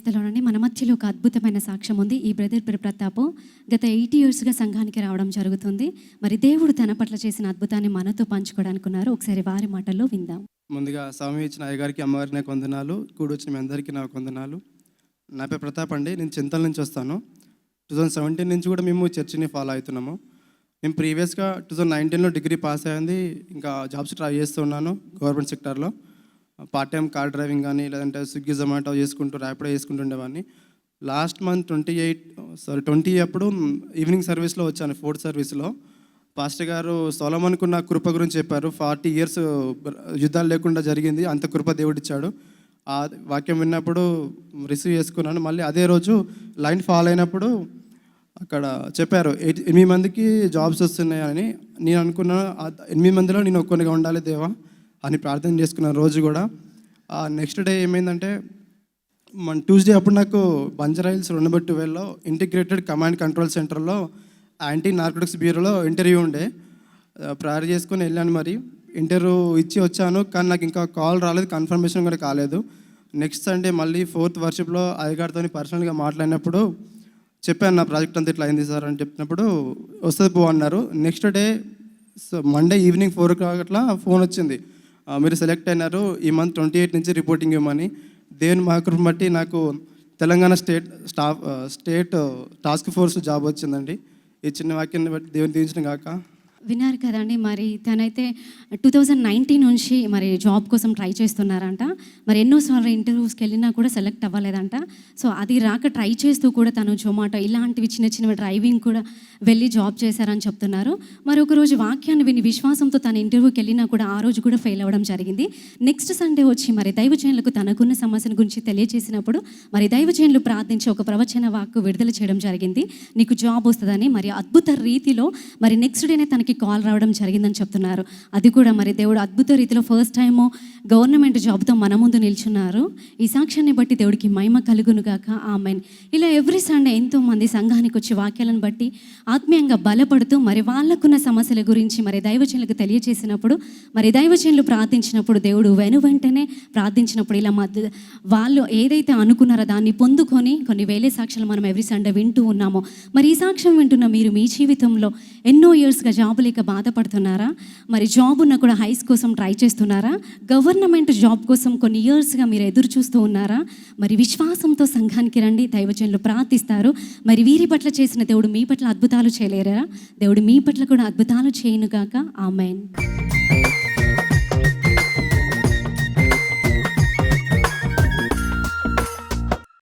క్రైస్తవులోనే మన మధ్యలో ఒక అద్భుతమైన సాక్ష్యం ఉంది. ఈ బ్రదర్ పేరు ప్రతాప్ గత ఎయిటీ ఇయర్స్గా సంఘానికి రావడం జరుగుతుంది. మరి దేవుడు తన పట్ల చేసిన అద్భుతాన్ని మనతో పంచుకోవడానికి ఉన్నారు. ఒకసారి వారి మాటల్లో విందాం. ముందుగా స్వామి ఇచ్చిన అయ్యగారికి అమ్మవారికి నాకు వందనాలు. కూడి వచ్చిన మీ అందరికీ నాకు వందనాలు. నా పేరు ప్రతాప్ అండి. నేను చింతల నుంచి వస్తాను. టూ థౌజండ్ సెవెంటీన్ నుంచి కూడా మేము చర్చిని ఫాలో అవుతున్నాము. మేము ప్రీవియస్గా టూ థౌజండ్ నైన్టీన్లో డిగ్రీ పాస్ అయ్యింది. ఇంకా జాబ్స్ ట్రై చేస్తున్నాను గవర్నమెంట్ సెక్టార్లో. పార్ట్ టైం కార్ డ్రైవింగ్ కానీ లేదంటే స్విగ్గీ జొమాటో చేసుకుంటూ ర్యాపిడో చేసుకుంటూ ఉండేవాడిని last month twenty eight sorry twenty అప్పుడు ఈవినింగ్ సర్వీస్లో వచ్చాను ఫోర్త్ సర్వీస్లో పాస్టర్ గారు సోలమన్కున్న కృప గురించి చెప్పారు. ఫార్టీ ఇయర్స్ uh, యుద్ధాలు లేకుండా జరిగింది. అంత కృప దేవుడిచ్చాడు. ఆ వాక్యం విన్నప్పుడు రిసీవ్ చేసుకున్నాను. మళ్ళీ అదే రోజు లైన్ ఫాల్ అయినప్పుడు అక్కడ చెప్పారు ఎయిట్- ఎనిమిది మందికి జాబ్స్ వస్తున్నాయని. నేను అనుకున్నాను ఎనిమిది మందిలో నేను ఒక్కొనిగా ఉండాలి దేవా. అని ప్రార్థన చేసుకున్న రోజు కూడా నెక్స్ట్ డే ఏమైందంటే మన ట్యూస్డే అప్పుడు నాకు బంజరాయిల్స్ రెండు బై ట్వెల్వ్లో ఇంటిగ్రేటెడ్ కమాండ్ కంట్రోల్ సెంటర్లో యాంటీ నార్కోటిక్స్ బ్యూరోలో ఇంటర్వ్యూ ఉండే. ప్రేయర్ చేసుకొని వెళ్ళాను మరి. ఇంటర్వ్యూ ఇచ్చి వచ్చాను కానీ నాకు ఇంకా కాల్ రాలేదు కన్ఫర్మేషన్ కూడా కాలేదు. నెక్స్ట్ సండే మళ్ళీ ఫోర్త్ వర్షిప్లో అధికారితో పర్సనల్గా మాట్లాడినప్పుడు చెప్పాను నా ప్రాజెక్ట్ అంతా ఇట్లా అయింది సార్ అని చెప్పినప్పుడు వస్తుంది పో అన్నారు. Next day so Monday evening four o'clock అట్లా ఫోన్ వచ్చింది. మీరు సెలెక్ట్ అయినారు ఈ మంత్ ట్వంటీ ఎయిట్ నుంచి రిపోర్టింగ్ ఇవ్వమని. దేవుని మహాకృపను బట్టి నాకు Telangana state staff state task force job వచ్చిందండి. ఈ చిన్న వాక్యాన్ని బట్టి దేవుని దీవించిన కాక. విన్నారు కదండి. మరి తనైతే టూ థౌజండ్ నైన్టీన్ నుంచి మరి జాబ్ కోసం ట్రై చేస్తున్నారంట. మరి ఎన్నోసార్లు ఇంటర్వ్యూస్కి వెళ్ళినా కూడా సెలెక్ట్ అవ్వలేదంట. సో అది రాక ట్రై చేస్తూ కూడా తను జొమాటో ఇలాంటివి చిన్న చిన్న డ్రైవింగ్ కూడా వెళ్ళి జాబ్ చేశారని చెప్తున్నారు. మరి ఒక రోజు వాక్యాన్ని విని విశ్వాసంతో తన ఇంటర్వ్యూకి వెళ్ళినా కూడా ఆ రోజు కూడా ఫెయిల్ అవ్వడం జరిగింది. నెక్స్ట్ సండే వచ్చి మరి దైవజనులకు తనకున్న సమస్యను గురించి తెలియజేసినప్పుడు మరి దైవజనులు ప్రార్థించి ఒక ప్రవచన వాక్కు విడుదల చేయడం జరిగింది. నీకు జాబ్ వస్తుందని మరి అద్భుత రీతిలో మరి నెక్స్ట్ డేనే తనకి కాల్ రావడం జరిగిందని చెప్తున్నారు. అది కూడా మరి దేవుడు అద్భుత రీతిలో ఫస్ట్ టైము గవర్నమెంట్ జాబ్తో మన ముందు నిల్చున్నారు. ఈ సాక్ష్యాన్ని బట్టి దేవుడికి మహిమ కలుగును గాక. ఆమెన్. ఇలా ఎవ్రీ సండే ఎంతో మంది సంఘానికి వచ్చి వాక్యాలను బట్టి ఆత్మీయంగా బలపడుతూ మరి వాళ్ళకున్న సమస్యల గురించి మరి దైవజనులకు తెలియజేసినప్పుడు మరి దైవజనులు ప్రార్థించినప్పుడు దేవుడు వెను వెంటనే ప్రార్థించినప్పుడు ఇలా మధ్య వాళ్ళు ఏదైతే అనుకున్నారో దాన్ని పొందుకొని కొన్ని వేలే సాక్ష్యాలు మనం ఎవ్రీ సండే వింటూ ఉన్నామో మరి ఈ సాక్ష్యం వింటున్న మీరు మీ జీవితంలో ఎన్నో ఇయర్స్గా జాబ్ జాబ్ లేక బాధపడుతున్నారా? మరి జాబ్ ఉన్న కూడా హైస్ కోసం ట్రై చేస్తున్నారా? గవర్నమెంట్ జాబ్ కోసం కొన్ని ఇయర్స్గా మీరు ఎదురు చూస్తూ ఉన్నారా? మరి విశ్వాసంతో సంఘానికి రండి దైవజనులు ప్రార్థిస్తారు. మరి వీరి పట్ల చేసిన దేవుడు మీ పట్ల అద్భుతాలు చేయలేరా? దేవుడు మీ పట్ల కూడా అద్భుతాలు చేయనుగాక. ఆమెన్.